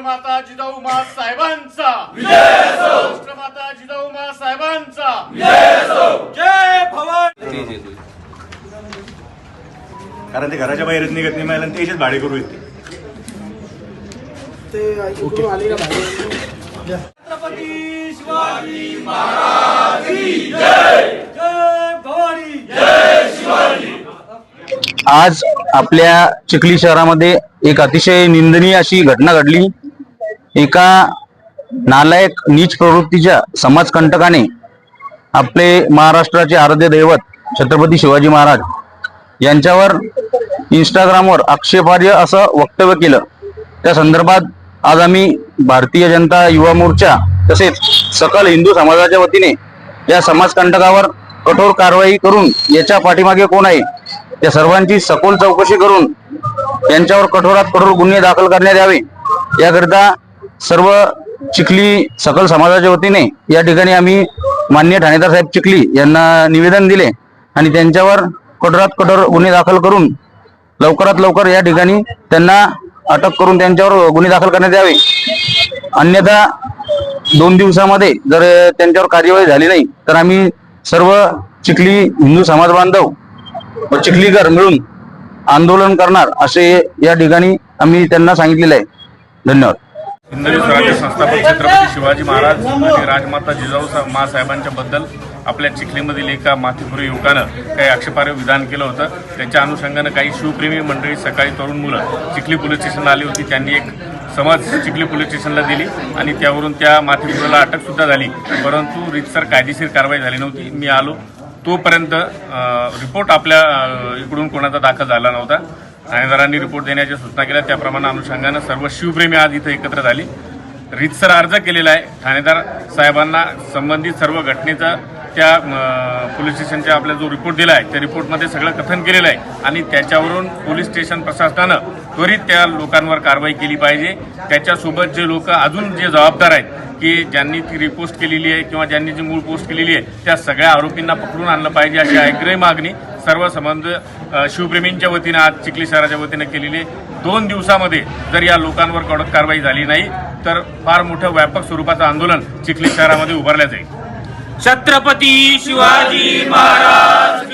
राष्ट्रमाता जिजाऊ मा साहेबांचा. राष्ट्रमाता जिजाऊ मा साहेबांचा. जय भवानी. कारण ते घराच्या बाहेरच निघत नाही मला त्याचेच भाडे करू येते. आज आपल्या चिखली शहरामध्ये एक अतिशय निंदनीय अशी घटना घडली. एका नालायक नीच प्रवृत्तीच्या समाजकंटकाने आपले महाराष्ट्राचे आराध्य दैवत छत्रपती शिवाजी महाराज यांच्यावर इंस्टाग्रामवर आक्षेपार्ह असं वक्तव्य केलं. त्या संदर्भात आज आम्ही भारतीय जनता युवा मोर्चा तसेच सकल हिंदू समाजाच्या वतीने या समाजकंटकावर कठोर कारवाई करून याच्या पाठीमागे कोण आहे त्या सर्वांची सखोल चौकशी करून यांच्यावर कठोरात कठोर गुन्हे दाखल करण्यात यावे. याकरिता सर्व चिखली सकल समाजाच्या वतीने या ठिकाणी आम्ही मान्य ठाणेदार साहेब चिखली यांना निवेदन दिले आणि त्यांच्यावर कठोरात कठोर गुन्हे दाखल करून लवकरात लवकर या ठिकाणी त्यांना अटक करून त्यांच्यावर गुन्हे दाखल करण्यात यावे. अन्यथा दोन दिवसामध्ये जर त्यांच्यावर कार्यवाही झाली नाही तर आम्ही सर्व चिखली हिंदू समाज बांधव व चिखलीकर मिळून आंदोलन करणार असे या ठिकाणी आम्ही त्यांना सांगितलेलं आहे. धन्यवाद. हिंदवी स्वराज्य संस्थापक छत्रपती शिवाजी महाराज आणि राजमाता जिजाऊ सा- मासाहेबांच्या बद्दल आपल्या चिखलीमधील एका माथेपुरी युवकानं काही आक्षेपार्ह विधान केलं होतं. त्याच्या अनुषंगानं काही शिवप्रेमी मंडळी सकाळी तरुण मुलं चिखली पोलीस स्टेशनला आली होती. त्यांनी एक समज चिखली पोलीस स्टेशनला दिली आणि त्यावरून त्या माथेपुरीला अटकसुद्धा झाली. परंतु रितसर कायदेशीर कारवाई झाली नव्हती. मी आलो. तोपर्यंत रिपोर्ट आपल्या इकडून कोणाचा दाखल झाला नव्हता. ठाणेदारांनी रिपोर्ट देण्याच्या सूचना केल्या. त्याप्रमाणे अनुषंगानं सर्व शिवप्रेमी आज इथं एकत्र झाली. रीतसर अर्ज केलेला आहे. ठाणेदार साहेबांना संबंधित सर्व घटनेचा त्या पोलीस स्टेशनच्या आपला जो रिपोर्ट दिला आहे त्या रिपोर्टमध्ये सगळं कथन केलेलं आहे. आणि त्याच्यावरून पोलीस स्टेशन प्रशासनानं त्वरित त्या लोकांवर कारवाई केली पाहिजे. त्याच्यासोबत जे लोक अजून जे जबाबदार आहेत की ज्यांनी ती रिपोस्ट केलेली आहे किंवा ज्यांनी जी मूळ पोस्ट केलेली आहे त्या सगळ्या आरोपींना पकडून आणलं पाहिजे अशी आग्रही मागणी सर्व संबंध शिवप्रेमींच्या वतीनं आज चिखली शहराच्या वतीनं केलेली दोन दिवसामध्ये जर या लोकांवर कडक कारवाई झाली नाही तर फार मोठं व्यापक स्वरूपाचं आंदोलन चिखली शहरामध्ये उभारलं जाईल छत्रपती शिवाजी महाराज